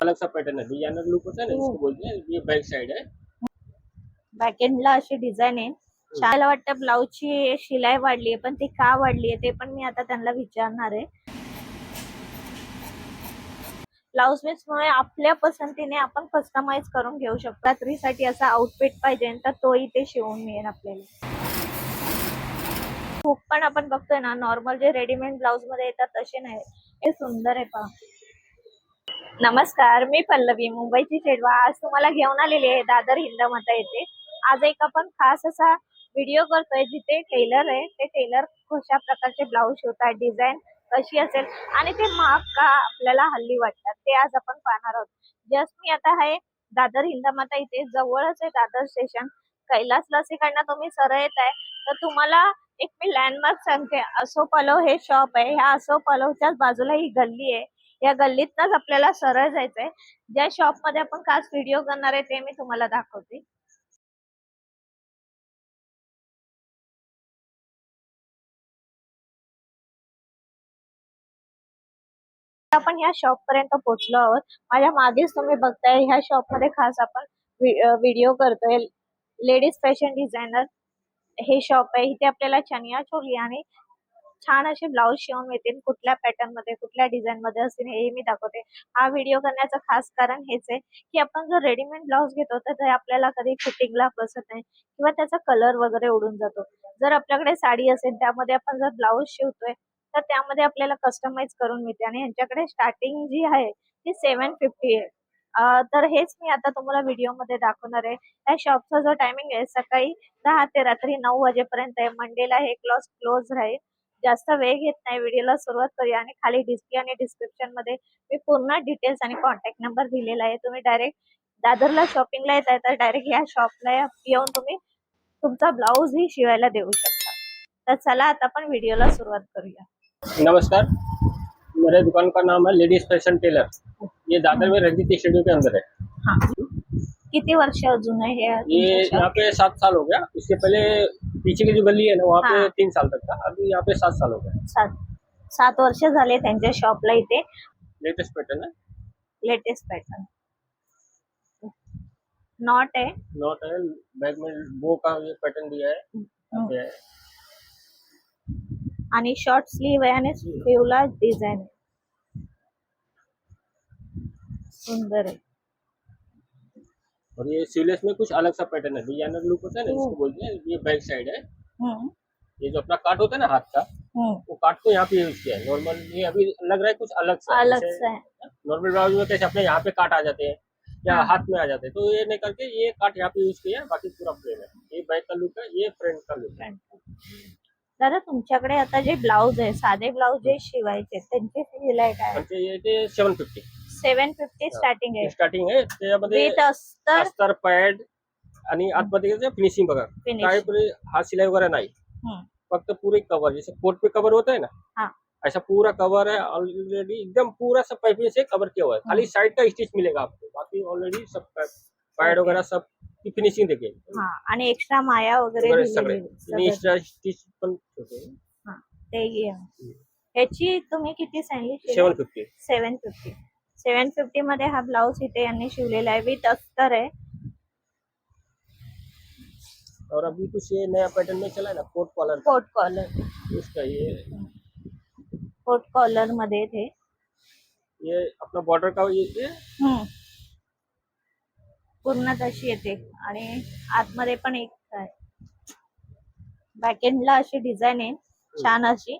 अलग सा पैटर्न है डिजाइनर लुक होता है. ना इसको बोलते हैं ये बैक साइड है बॅकएंडला अशी डिझाईन आहे. मला वाटतं ब्लाऊजची शिलाई वाढली आहे पण ती का वाढली आहे ते पण मी आता त्यांना विचारणार आहे. ब्लाऊज मुळे आपल्या पसंतीने आपण कस्टमाइज करून घेऊ शकतो. रात्रीसाठी असा आउटफिट पाहिजे तर तोही ते शिवून मिळेल आपल्याला. खूप पण आपण बघतोय ना नॉर्मल जे रेडीमेड ब्लाऊजमध्ये येतात तसे नाही. हे सुंदर आहे पहा. नमस्कार मी पल्लवी मुंबईची चेडवा. आज तुम्हाला घेऊन आलेली आहे दादर हिंदमता येथे. आज एक आपण खास असा व्हिडिओ करतोय जिथे टेलर आहे. ते टेलर कशा प्रकारचे ब्लाऊज शिवतात डिझाईन कशी असेल आणि ते महाग का आपल्याला हल्ली वाटतात ते आज आपण पाहणार आहोत. जस्ट मी आता आहे दादर हिंदमाता इथे. जवळच आहे दादर स्टेशन कैलास लसीकडनं तुम्ही सरळ येत आहे तर तुम्हाला एक मी लँडमार्क सांगते. असो पलव हे शॉप आहे. ह्या असो पलवच्याच बाजूला ही गल्ली आहे. या गल्लीतनच आपल्याला सरळ जायचंय. ज्या शॉपमध्ये आपण खास व्हिडिओ करणार आहे ते मी तुम्हाला दाखवते. आपण ह्या शॉप पर्यंत पोहोचलो आहोत. माझ्या मागेच तुम्ही बघताय ह्या शॉपमध्ये खास आपण व्हिडिओ करतोय. लेडीज फॅशन डिझायनर हे शॉप आहे. इथे आपल्याला चनिया चोली आणि छान असे ब्लाऊज शिवून मिळतील कुठल्या पॅटर्नमध्ये कुठल्या डिझाईन मध्ये असतील हे मी दाखवते. हा व्हिडिओ करण्याचं खास कारण हेच आहे की आपण जर रेडीमेड ब्लाऊज घेतो तर ते आपल्याला कधी फिटिंगला बसत नाही किंवा त्याचा कलर वगैरे उडून जातो. जर आपल्याकडे साडी असेल त्यामध्ये आपण जर ब्लाऊज शिवतोय तर त्यामध्ये आपल्याला कस्टमाइज करून मिळते आणि यांच्याकडे स्टार्टिंग जी आहे ती सेवन फिफ्टी आहे. तर हेच मी आता तुम्हाला व्हिडिओमध्ये दाखवणार आहे. या शॉपचा जो टायमिंग आहे सकाळी दहा ते रात्री नऊ वाजेपर्यंत आहे. मंडेला हे क्लॉज क्लोज राहील. जास्त वेळ घेत नाही व्हिडिओला सुरुवात करूया आणि खाली डिस्प्ले आणि डिस्क्रिप्शनमध्ये मी पूर्ण डिटेल्स आणि कॉन्टॅक्ट नंबर दिलेला आहे. तुम्ही डायरेक्ट दादरला शॉपिंगला येत आहे तर डायरेक्ट या शॉपला येऊन तुम्ही तुमचा ब्लाऊज ही शिवायला देऊ शकता. तर चला आता आपण व्हिडिओला सुरुवात करूया. नमस्कार. मेरे दुकान का नाम है लेडीज फैशन टेलर ये दादर में रंजीत स्टूडियो के अंदर है हा. किती वर्ष अजून आहे हे ये यहाँ? पे सात साल हो गया. इसके पहले पीछे की जो गली है ना वहाँ पे हाँ। तीन साल तक था अभी यहाँ पे सात साल हो गया सात सात वर्ष झाले त्यांच्या शॉपला इथे. लेटेस्ट पैटर्न है? लेटेस्ट पॅटर्न नॉट आहे. नॉट है बैग में बो का ये पैटर्न दिया है. यहाँ पे है। आणि शॉर्ट स्लीव आहे आणि स्लीवला डिझाईन सुंदर आहे. और ये सीवलेस में कुछ अलग सा पैटर्न है। डिज़ाइनर लुक होता है ना। इसको बोलते हैं ये बैक साइड है। हम्म, ये जो अपना काट होता है ना हाथ का हम्म. वो काट को यहाँ पे यूज़ किया है। नॉर्मल ये अभी लग रहा है कुछ अलग सा अलग सा है। नॉर्मल ब्लाउज में कैसे अपने यहाँ पे काट आ जाते हैं या हाँ। हाथ में आ जाते हैं। तो ये नहीं करके ये काट यहाँ पे यूज़ किया है बाकी पूरा प्लेन है। ये बैक का लुक है ये फ्रंट का लुक है। दादा तुमच्याकडे आता जे ब्लाऊज आहे साधे ब्लाउज जे शिवायचे त्यांची म्हणजे seven fifty seven fifty starting आहे. स्टार्टिंग आहे त्याच्यामध्ये विथ अस्तर अस्तर पॅड आणि आतमध्ये फिनिशिंग बघा. काय पुरे हाथ सिलाई वगैरह नाही. हम्म, फक्त पूरे कवर जैसे कोट पे कवर होता है ना? हाँ. ऐसा पूरा कवर है ऑलरेडी एकदम पूरा सब पाइपिंग से कवर किया हुआ है खाली साइड का स्टिच मिलेगा आपको. बाकी ऑलरेडी सब पैड वगैरह सब की फिनिशिंग देखिए हा आणि एक्स्ट्रा माया वगैरे वगैरे दिलेली सगळे. आहे. पण हा, ते. ह्याची तुम्ही किती Sangli seven fifty seven fifty seven fifty मध्ये हा ब्लाऊज इथे यांनी शिवलेला आहे. विथ अस्तर आहे. और अभी कुछ ये नया पैटर्न में चला है ना कोट कॉलर कोट कॉलर इसका ये कोट कॉलरमध्ये ते ये अपना बॉर्डर का ये, ये हम्म. पूर्ण तशी येते. आणि आतमध्ये पण एक आहे. बॅकएंडला अशी डिझाईन आहे. छान अशी.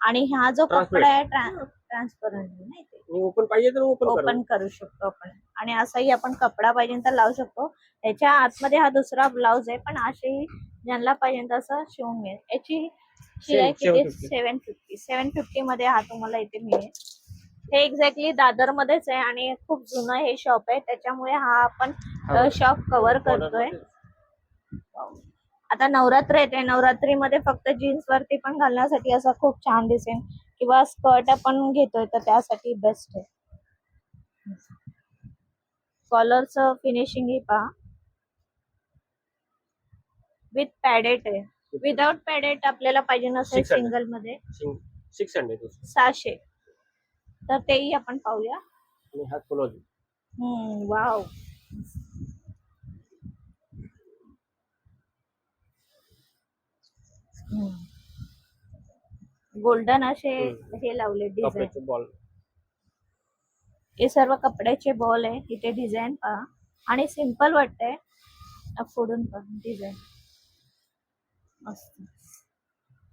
आणि हा जो. कपडा आहे ट्रान्सपरंट नाही ओपन पाहिजे तर ओपन करा. ओपन करू शकतो आपण. आणि असाही आपण कपडा पाहिजे तर लावू शकतो. त्याच्या आतमध्ये हा दुसरा ब्लाऊज आहे पण अशी ज्यांना पाहिजे तसं शिवून मिळेल. याची शिलाई किती? 750. सेवन फिफ्टी सेवन फिफ्टी मध्ये हा तुम्हाला इथे मिळेल. हे एक्झॅक्टली दादर मध्येच आहे आणि खूप जुनं हे शॉप आहे. त्याच्यामुळे हा आपण हा. शॉप कव्हर करतोय. आता नवरात्र येते. नवरात्रीमध्ये फक्त जीन्स वरती पण घालण्यासाठी असं खूप छान दिसेल. किंवा स्कर्ट आपण घेतोय तर त्यासाठी बेस्ट आहे. कॉलरचं फिनिशिंग ही पहा. विथ पॅडेट आहे. विदाउट पॅडेट आपल्याला पाहिजे नसेल. सिंगलमध्ये. सिक्स हंड्रेड सहाशे. तर तेही आपण पाहूया. आणि हा क्लोज हम्म वाव गोल्डन असे. हे लावले डिझाईन बॉल हे सर्व कपड्याचे बॉल आहे इथे डिझाईन पहा. आणि सिंपल वाटतंय फोडून पहा डिझाईन मस्त.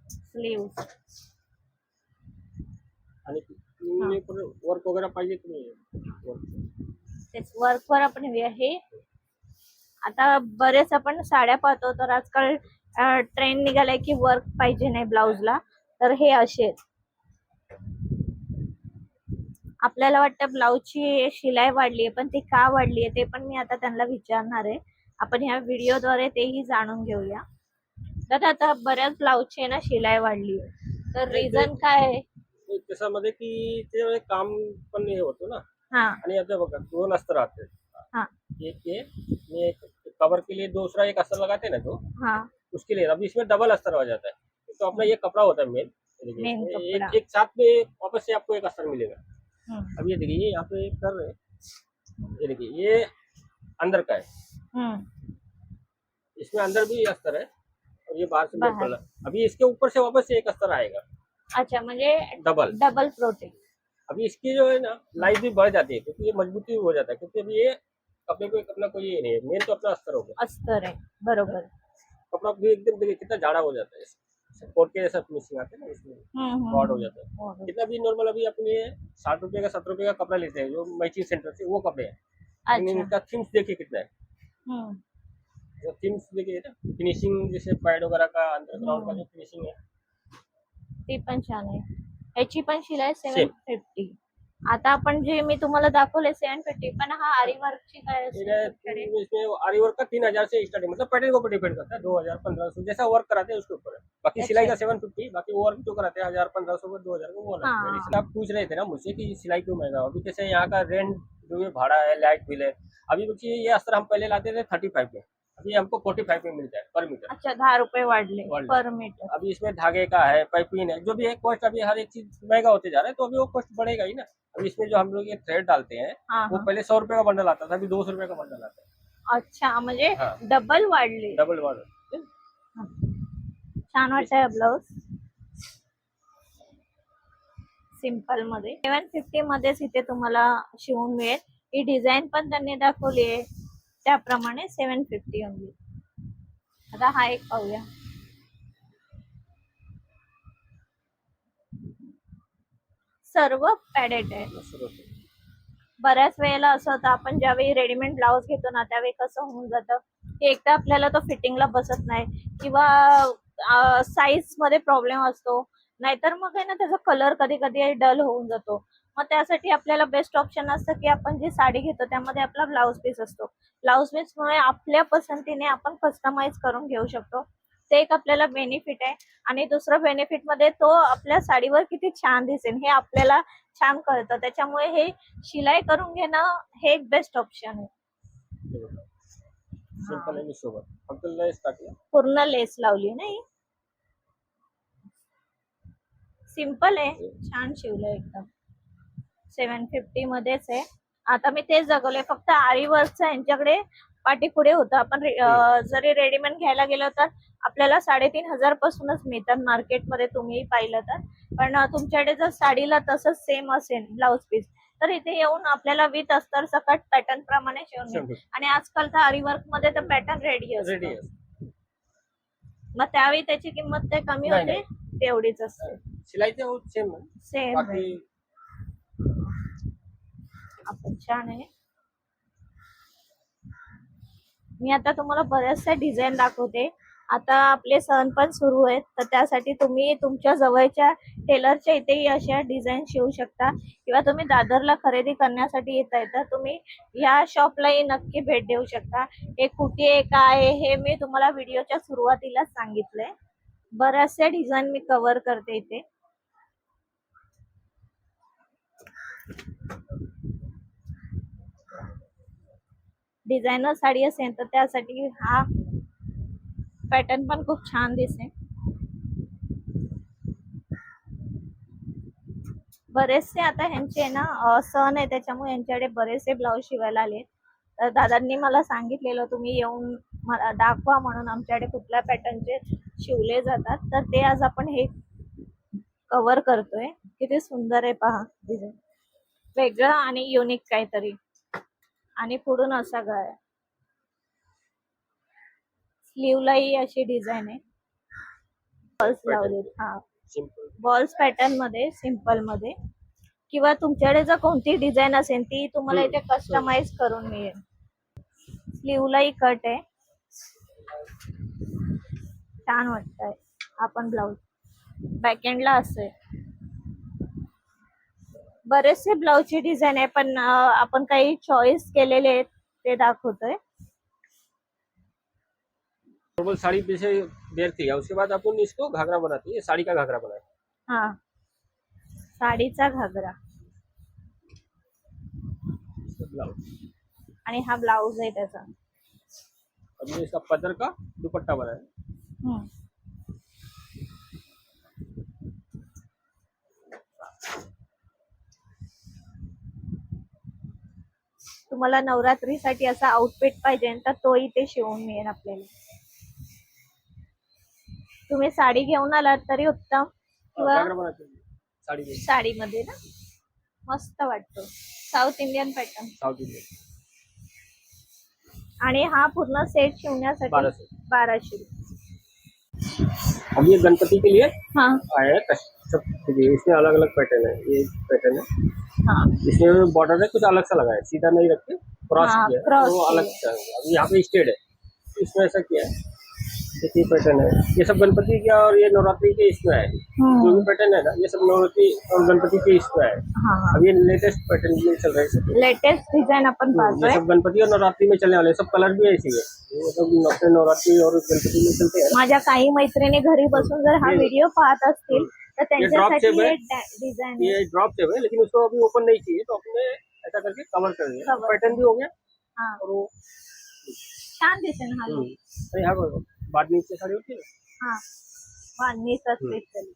स्लीव आणि वर्क वगैरे पाहिजे. तेच वर्कवर आपण हे हे आता बरेच आपण साड्या पाहतो तर आजकाल ट्रेंड निघालाय की वर्क पाहिजे नाही ब्लाउजला तर हे असे. आपल्याला वाटतं ब्लाऊजची शिलाई वाढली आहे पण ती का वाढली आहे ते पण मी आता त्यांना विचारणार आहे. आपण ह्या व्हिडिओद्वारे तेही जाणून घेऊया. तर आता बऱ्याच ब्लाऊजची ना शिलाई वाढली आहे तर रिझन काय आहे? त्याच्यामध्ये की ते काम पण हे होतो ना. हा. आणि आता बघा दोन अस्तर आते हा. एक कवर के लिए दूसरा एक अस्तर लगाते ना जो हा. उसके लिए अब इसमें डबल अस्तर हो जाता है तो अपना ये कपड़ा होता है मेन एक, एक साथ में वापस से आपको एक अस्तर मिलेगा। हम्म, अब ये देखिए यहाँ पे कर रहे ये देखिए ये अंदर का है। हम्म, इसमें अंदर भी अस्तर है और ये बाहर से बाहर। अभी इसके ऊपर से वापस से एक अस्तर आएगा। अच्छा म्हणजे डबल डबल प्रोटीन अभी इसकी जो है ना लाइफ भी बढ़ जाती है क्योंकि ये मजबूती हो जाता है क्योंकि अभी ये कपड़े को अपना कोई ये नहीं है। मेन तो अपना अस्तर हो गया। अस्तर आहे बरोबर। कपड़ा भी एकदम देखिए कितना जाड़ा हो जाता है। कोट के जैसा फिनिशिंग आते हैं ना उसमें हम्म, हम्म, हो जाता है. कितना भी नॉर्मल अभी अपने साठ रुपए का सत्तर रुपए का कपड़ा लेते हैं जो मैचिंग सेंटर से वो कपड़े हैं। अच्छा। इनका थीम्स देखिए कितना है। हम्म, जो थीम्स देखिए ना फिनिशिंग जैसे पैड वगैरह का अंडरग्राउंड का जो फिनिशिंग है। ती पण छान आहे पण शिलाई सेवन फिफ्टी आता आपण जे मी तुम्हाला दाखवले सेवन फिफ्टी पण हा आरी वर्कची काय इधर असते? इसमें आरी वर्क का तीन हज़ार से स्टार्टिंग मतलब पैटर्न के ऊपर डिपेंड करता है दो हज़ार पंद्रह सौ जैसा वर्क कराते हैं उसके ऊपर बाकी। सिलाई का सेवन फिफ्टी बाकी वर्क जो कराते हैं हज़ार पंद्रह सौ दो हज़ार वो। आप पूछ रहे थे ना मुझसे की सिलाई क्यों महँगा हो? अभी जैसे यहाँ का रेंट जो ये भाड़ा है लाइट बिल है अभी बच्चे ये अस्तर हम पहले लाते थे थर्टी फाइव में अभी हमको फोर्टी फाइव में मिलता है पर मीटर अच्छा दहा रुपये वाढले वाढले. पर मीटर अभी इसमें धागे का है पाइपिंग है जो भी है कॉस्ट अभी हर एक चीज़ महँगा होते जा रहा है तो अभी वो कॉस्ट बढ़ेगा ही ना। अभी इसमें जो हम लोग ये थ्रेड डालते हैं हा वो हा. पहले सौ रुपए का बंडल आता था अभी दो सौ रुपए का बंडल आता है। अच्छा म्हणजे हा. डबल वाढले। डबल बंडल छान वाटतंय ब्लाऊज सिम्पल मध्ये. सेवन फिफ्टी मध्येच इथे तुम्हाला शिवून मिळेल. ही डिझाईन पण त्यांनी दाखवली आहे. त्याप्रमाणे सेवन फिफ्टी ओनली आता हा एक पाहूया. सर्व पॅडेड आहे बऱ्याच वेळेला असं होतं आपण ज्यावेळी रेडीमेड ब्लाऊज घेतो ना त्यावेळी कसं होऊन जातं? की एकदा आपल्याला तो फिटिंगला बसत नाही किंवा साईजमध्ये प्रॉब्लेम असतो. नाहीतर मग आहे ना त्याचा कलर कधी कधी डल होऊन जातो. मग त्यासाठी आपल्याला बेस्ट ऑप्शन असतं की आपण जी साडी घेतो त्यामध्ये आपला ब्लाऊज पीस असतो. ब्लाऊज पीस मुळे आपल्या पसंतीने आपण कस्टमाइज करून घेऊ शकतो. ते एक आपल्याला बेनिफिट आहे. आणि दुसरं बेनिफिटमध्ये तो आपल्या साडीवर किती छान दिसेल हे आपल्याला छान कळतं. त्याच्यामुळे हे शिलाई करून घेणं हे एक बेस्ट ऑप्शन आहे. सिंपल फक्त लेस पूर्ण लेस लावली नाही सिंपल आहे. छान शिवलंय एकदम. सेवन फिफ्टी मध्येच आहे. आता मी तेच जगवले फक्त आरी वर्कचं यांच्याकडे पाठीपुढे होतं. आपण रे- जरी रेडीमेड घ्यायला गेलो तर आपल्याला साडेतीन हजार पासूनच मिळतात मार्केटमध्ये तुम्ही पाहिलं तर. पण तुमच्याकडे जर साडीला तसंच सेम असेल ब्लाऊज पीस तर इथे येऊन आपल्याला विथ अस्तर सकट पॅटर्न प्रमाणे शिवून आणि आजकाल तर आरी वर्कमध्ये तर पॅटर्न रेडी असतो. मग त्यावेळी त्याची किंमत ते कमी होते? तेवढीच असते. सेम सेम आपण छान आहे. मी आता तुम्हाला बऱ्याचशा डिझाईन दाखवते. आता आपले सण पण सुरू आहेत तर त्यासाठी तुम्ही तुमच्या जवळच्या टेलरच्या इथेही अशा डिझाईन शिवू शकता. किंवा तुम्ही दादरला खरेदी करण्यासाठी येत आहे तर तुम्ही या शॉपलाही नक्की भेट देऊ शकता. हे कुठे आहे काय आहे हे मी तुम्हाला व्हिडिओच्या सुरुवातीलाच सांगितलंय. बऱ्याचशा डिझाईन मी कव्हर करते इथे. डिझायनर साडी असेल तर त्यासाठी हा पॅटर्न पण खूप छान दिसेल. बरेचसे आता ह्यांचे ना सण आहे त्याच्यामुळे यांच्याकडे बरेचसे ब्लाऊज शिवायला आले तर दादांनी मला सांगितलेलं तुम्ही येऊन मला दाखवा म्हणून आमच्याकडे कुठल्या पॅटर्नचे शिवले जातात. तर ते आज आपण हे कव्हर करतोय. किती सुंदर आहे पहा डिझाईन वेगळं आणि युनिक काहीतरी. आणि पुढून असा गळा स्लीवलाही अशी डिझाईन आहे. बॉल्स लावलेत हा. सिंपल बॉल्स पॅटर्नमध्ये सिंपलमध्ये. किंवा तुमच्याकडे जर कोणती डिझाईन असेल ती तुम्हाला. इथे कस्टमाइज करून मिळेल. स्लीवलाही कट आहे. छान वाटतंय. आपण ब्लाऊज बॅकएंडला असे बरेचसे ब्लाऊजची डिझाईन आहे पण आपण काही चॉईस केलेले आहेत ते दाखवतोय. नॉर्मल साड़ी जैसे देर थी उसके बाद अपन इसको घाघरा बनाते. हैं साड़ी का घाघरा बनाए हा. साडीचा घागरा. ब्लाउज आणि हा ब्लाऊज आहे त्याचा. अब इसका पदर का? दुपट्टा बनाए हम्म. तुम्हाला नवरात्रीसाठी असा आउटफिट पाहिजे तर तो इथे शिवून मिळेल आपल्याला. तुम्ही साडी घेऊन आलात तरी उत्तम. किंवा साडीमध्ये ना? मस्त वाटतो. South Indian pattern South Indian आणि हा पूर्ण सेट शिवण्यासाठी बाराशे. बाराशे अब ये गणपति के लिए हा आया इसमें अलग अलग पैटर्न है ये पैटर्न है हा। इसमें बॉर्डर है कुछ अलग सा लगा है सीधा नहीं रखते क्रॉस हाँ, किया है, तो वो अलग सा अब यहाँ पे स्टेड है इसमें ऐसा किया है। देखिए पैटर्न है। ये सब गणपति का और ये नवरात्रि के इसमें है जो भी पैटर्न है ना ये सब नवरात्रि और गणपति के इसमें है हा। अब ये लेटेस्ट पैटर्न में चल रहे है लेटेस्ट डिज़ाइन अपन ये सब गणपति और नवरात्रि में चलने वाले सब कलर भी ऐसी है नवरात्रि और गणपति में चलते हैं। माझ्या काही मैत्रिणी घरी बसून जर हा ये- व्हिडिओ पाहत असतील तर त्यांच्यासाठी हे। डिझाईन ये ड्रॉप जब है लेकिन उसको अभी ओपन नहीं तो अपने ऐसा करके कवर कर दिया Cover. पैटर्न भी हो गया हा। और वो छान दिसेल हा हम्म, look. तो यहाँ पर बाद में साड़ी होती है। ना हा वाणीचा स्पेशल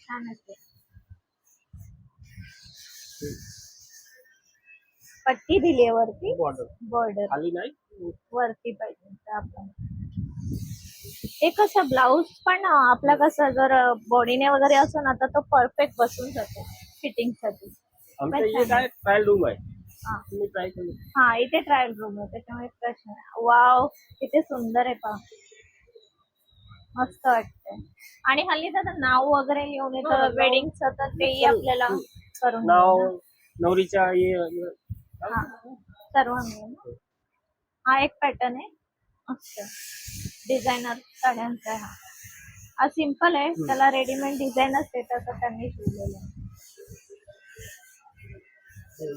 छान असते पट्टी दिली आहे वरती बॉर्डर बॉर्डर खाली नाही वरती पाहिजे आपण हे कसं ब्लाऊज पण आपला कसं जर बॉडीने वगैरे असो ना तर तो परफेक्ट बसून जातो फिटिंगसाठी हे काय ट्रायल रूम आहे. हा. तुम्ही ट्राय करू हा इथे ट्रायल रूम आहे त्याच्यामुळे प्रश्न वाव किती सुंदर आहे पहा. मस्त वाटतंय. आणि हल्ली त्याचं नाव वगैरे लिहून हा, येतं वेडिंगचं तर तेही आपल्याला करून नाव नवरीच्या. हा सर्व. हा. एक पॅटर्न आहे. मस्त. डिझायनर साड्यांचा आहे हा. हा सिम्पल आहे त्याला रेडीमेड डिझाईन असते तसं त्यांनी शिवलेलं आहे.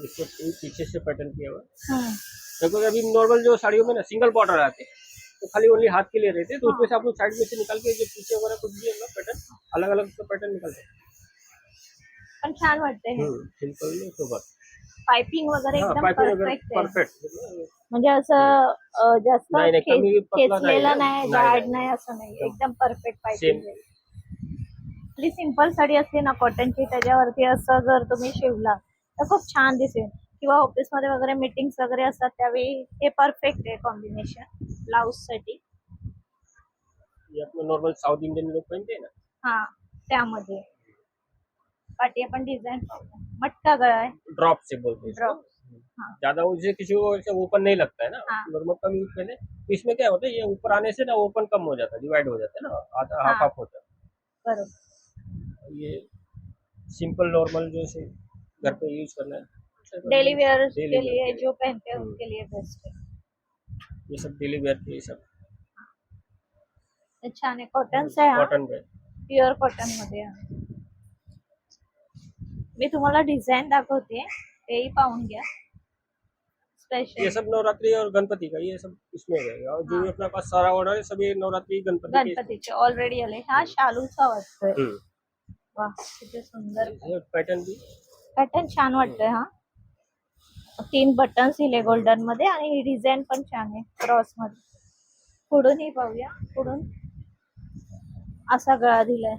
इसको पीछे से पैटर्न किया हुआ है। हम्म. अभी नॉर्मल जो साड़ियों में ना सिंगल बॉर्डर आते हैं तो खाली ओनली हाथ के लिए रहते. हैं. तो उसमें से आप लोग साइड में से निकाल के जो पीछे वगैरह कुछ भी है पैटर्न अलग अलग पैटर्न निकलते. हैं पण छान वाटते हे. सिंपल में सोबत. पाइपिंग वगैरे हाँ एकदम परफेक्ट आहे. परफेक्ट म्हणजे असं अं, जास्त नाही, नाही, खेच- कमी पतला नाही. खेचलेलं आहे. नाही नाही, जाड नाही. नाही असं नाही. एकदम परफेक्ट Same. आपली सिंपल साडी असते ना कॉटनची त्याच्यावरती असं जर तुम्ही शिवला तर खूप छान दिसेल. किंवा ऑफिसमध्ये वगैरे मीटिंग्स वगैरे असतात त्यावेळी हे परफेक्ट आहे कॉम्बिनेशन ब्लाउजसाठी. नॉर्मल साउथ इंडियन लोग पहनते हैं ना. हा त्यामध्ये. आपण डिझाईन पाहू मटका गळा आहे ड्रॉप से बोलते हैं ड्रॉप हाँ। ज़्यादा उसे किसी को ऐसे ओपन नहीं लगता है ना। हाँ। नॉर्मल कम यूज़ तो इसमें क्या होता है ये ऊपर आने से ना ओपन कम हो जाता है डिवाइड हो जाता है ना आधा हाफ़ हाँ। हाफ़ होता है ये सिंपल नॉर्मल जो से घर पे यूज़ करना है डेली वेयर के लिए जो पहनते हैं हम्म। उनके लिए बेस्ट है। ये सब डेली वेयर के सब। हे। छान आहे कॉटनचा आहे कॉटन पे प्युअर कॉटन मध्ये. मी तुम्हाला डिझाईन दाखवते. तेही पाहून घ्या. ये स्पेशल सब नवरात्रि और गणपति का? ये सब इसमें रहेगा और जो भी अपने पास सारा ऑर्डर है सभी नवरात्रि गणपति के गणपतीचे ऑलरेडी आले. हा शालूचा वाटतोय. हम्म। वा किती सुंदर. ये पैटर्न भी पॅटर्न छान वाटतोय हा. तीन बटन्स दिले गोल्डनमध्ये आणि ही डिझाईन पण छान आहे क्रॉसमध्ये. पुढूनही पाहूया. पुढून असा गळा दिलाय.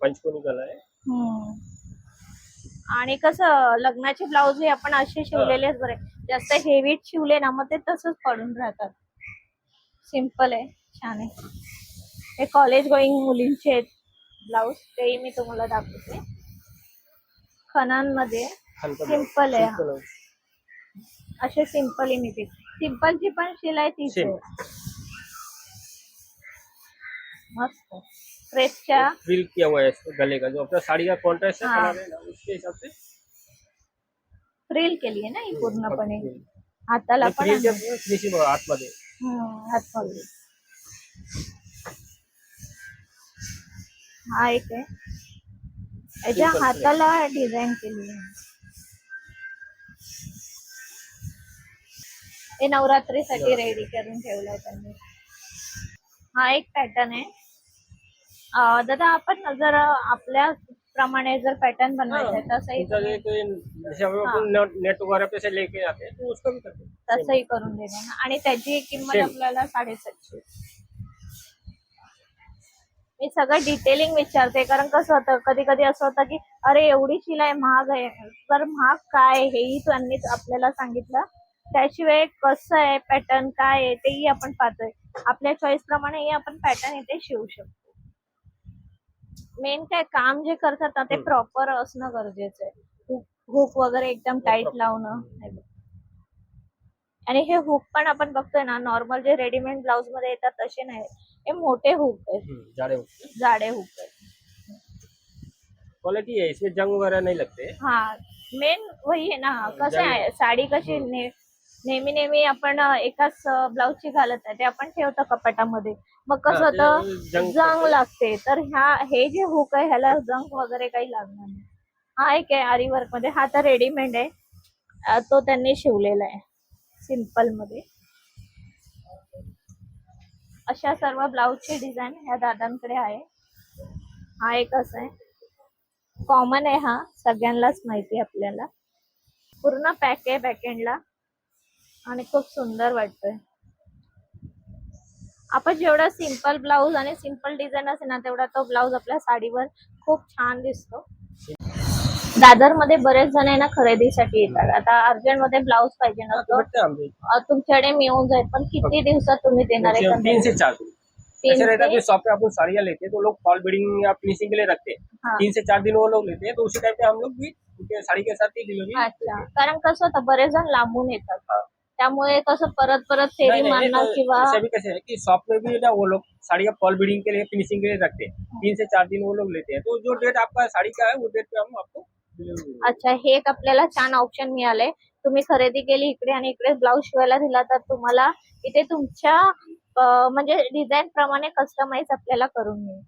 पंचकोनी गला आहे. आणि कसं लग्नाचे ब्लाऊज हे आपण असे शिवलेलेच बरे. जास्त हेवी शिवले ना मग ते तसंच पडून राहतात. सिंपल आहे छान आहे. हे कॉलेज गोईंग मुलींचे आहेत ब्लाऊज तेही मी तुम्हाला दाखवते. खणांमध्ये सिंपल आहे हा. असे सिंपल इमिटेड सिम्पलची पण शिलाई तीच आहे. Same. मस्त फ्रेशच्या फ्रिल किया हुआ है इसको गले का जो अपना साड़ी का कॉन्ट्रास्ट हाँ। है। उसके हिसाब से। फ्रिल केली आहे ना ही पूर्णपणे frill. हाताला आणि पण आहे. फिनिशिंग बघा आतमध्ये हम्म, हातमध्ये हा एक आहे याच्या Simple हाताला डिझाईन केली आहे हे। नवरात्रीसाठी रेडी करून ठेवलाय त्यांनी हा एक पॅटर्न आहे अं, दादा आपण जर आपल्या प्रमाणे जर पॅटर्न बनवायचा तसंही तुमचा जे ते जैसे हम हाँ। लोग नेट वगैरह पे से लेके आते हैं तो उसका भी करते. हैं तसंही करून देणे. आणि त्याची किंमत Same. आपल्याला साडेसातशे. मी सगळं डिटेलिंग विचारते कारण कसं होतं कधी कधी असं होतं की अरे एवढी शिलाई महाग आहे. तर महाग काय हेही त्यांनीच आपल्याला सांगितलं. त्याशिवाय कसं आहे पॅटर्न काय आहे तेही आपण पाहतोय. आपल्या चॉईस प्रमाणेही आपण पॅटर्न इथे शिवू शकतो. मेन काय काम जे करतात ना ते. प्रॉपर असणं गरजेचं आहे. हुक वगैरे एकदम टाईट. लावणं हे बघ. आणि हे हुक पण आपण बघतोय ना नॉर्मल जे रेडीमेड ब्लाउजमध्ये येतात तसे नाही. हे मोठे हुक आहेत. जाड़े हुक आहेत. क्वालिटी है इसमें जंग वगैरह नहीं लगते. हा मेन वही आहे ना कसं आहे साडी कशी ने- नेहमी नेहमी आपण अं, एकाच ब्लाऊजची घालत आहे ते आपण ठेवतो कपाटामध्ये. मग कसं होतं? जंग लागते. तर ह्या हे जे हुक आहे ह्याला जंग वगैरे काही लागणार नाही. हा एक आहे आरी वर्कमध्ये. हा तर रेडीमेड आहे. तो त्यांनी शिवलेला आहे. सिंपलमध्ये. अशा सर्व ब्लाऊजची डिझाईन ह्या दादांकडे आहे. हा एक असा आहे. कॉमन आहे हा. सगळ्यांनाच माहिती आपल्याला. पूर्ण पॅक आहे बॅकएंडला आणि खूप सुंदर वाटतोय. आपण जेवढा सिंपल ब्लाऊज आणि सिंपल डिझाईन असेल ना तेवढा तो ब्लाऊज आपल्या साडीवर खूप छान दिसतो. दादरमध्ये बरेच जण आहे ना खरेदीसाठी येतात. आता अर्जंटमध्ये ब्लाऊज पाहिजे अं, तुमच्याकडे मिळून जाईल पण किती दिवसात तुम्ही देणार आहे तीन से चार. शॉप पे अपन साड़ियाँ लेते हैं तो लोग फॉल बीडिंग या फिनिशिंग के लिए रखते. हैं। तीन से चार दिन वो लोग लेते हैं तो उसी टाइप पे हम लोग भी उनके साड़ी के साथ ही डिलीवरी अच्छा. कारण कसं होतं बरेच जण लांबून येतात. त्यामुळे कसं परत परत फेरी मारणार किंवा कैसे है कि शॉप में भी ना वो लोग साड़ियाँ फॉल बीडिंग के लिए फिनिशिंग के लिए रखते हैं. तीन से चार दिन वो लोग लेते. हैं तो जो डेट आपका साड़ी का है वो डेट पे हम आपको। अच्छा हे एक आपल्याला छान ऑप्शन मिळालंय. तुम्ही खरेदी केली इकडे आणि इकडे ब्लाऊज शिवायला दिला तर तुम्हाला इथे तुमच्या अं, म्हणजे डिझाईन प्रमाणे कस्टमाइज आपल्याला करून मिळेल.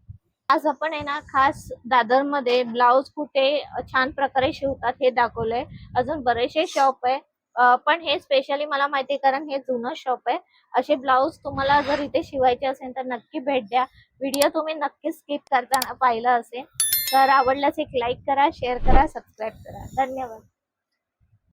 आज आपण आहे ना खास दादरमध्ये ब्लाऊज कुठे छान प्रकारे शिवतात हे दाखवलंय. अजून बरेचसे शॉप आहे. पण हे स्पेशली मला माहिती कारण हे जुनं शॉप आहे. असे ब्लाऊज तुम्हाला जर इथे शिवायचे असेल तर नक्की भेट द्या. व्हिडिओ तुम्ही नक्की स्किप करताना पाहिला असेल तर आवडल्यास एक लाईक करा शेअर करा सबस्क्राईब करा. धन्यवाद.